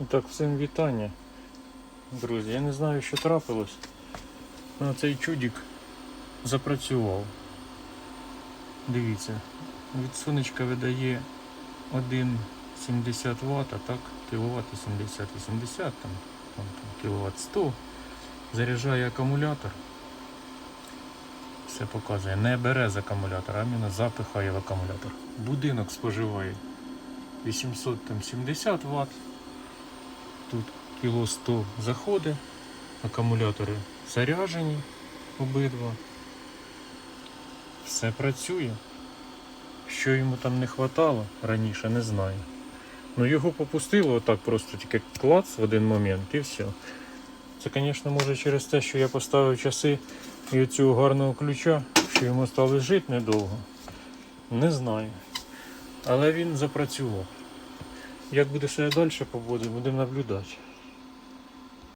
І так, всім вітання. Друзі, я не знаю, що трапилось. але цей чудик запрацював. Дивіться, від сонечка видає 1,70 Вт, а так кВт 70, 80, там, там, кВт 100. Заряджає акумулятор. Все показує. Не бере з акумулятора, а іменно запихає в акумулятор. Будинок споживає 870 Вт. Тут кіло 100 заходить, акумулятори заряджені обидва. Все працює. Що йому там не хватало раніше, не знаю. Ну його попустило отак просто тільки клац в один момент і все. Це, звісно, може через те, що я поставив часи і цього гарного ключа, що йому стало жити недовго. Не знаю. Але він запрацював. Як буде все далі поводити, будемо наблюдати.